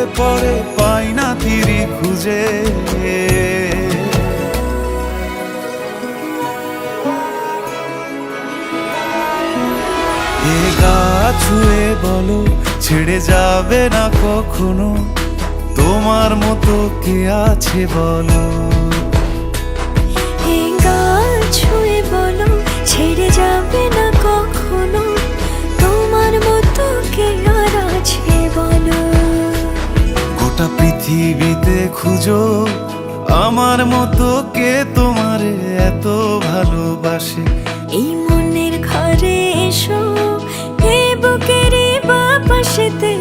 ডুবলে পরে পাই না তিরি খুঁজে। এ গা ছুঁয়ে বলো, ছেড়ে যাবে না কখনো? তোমার মতো কে আছে বলো? পৃথিবীতে খুঁজো, আমার মতো কে তোমার এত ভালোবাসে? এই মনের ঘরে এসো এ বুকের বাপাশেতে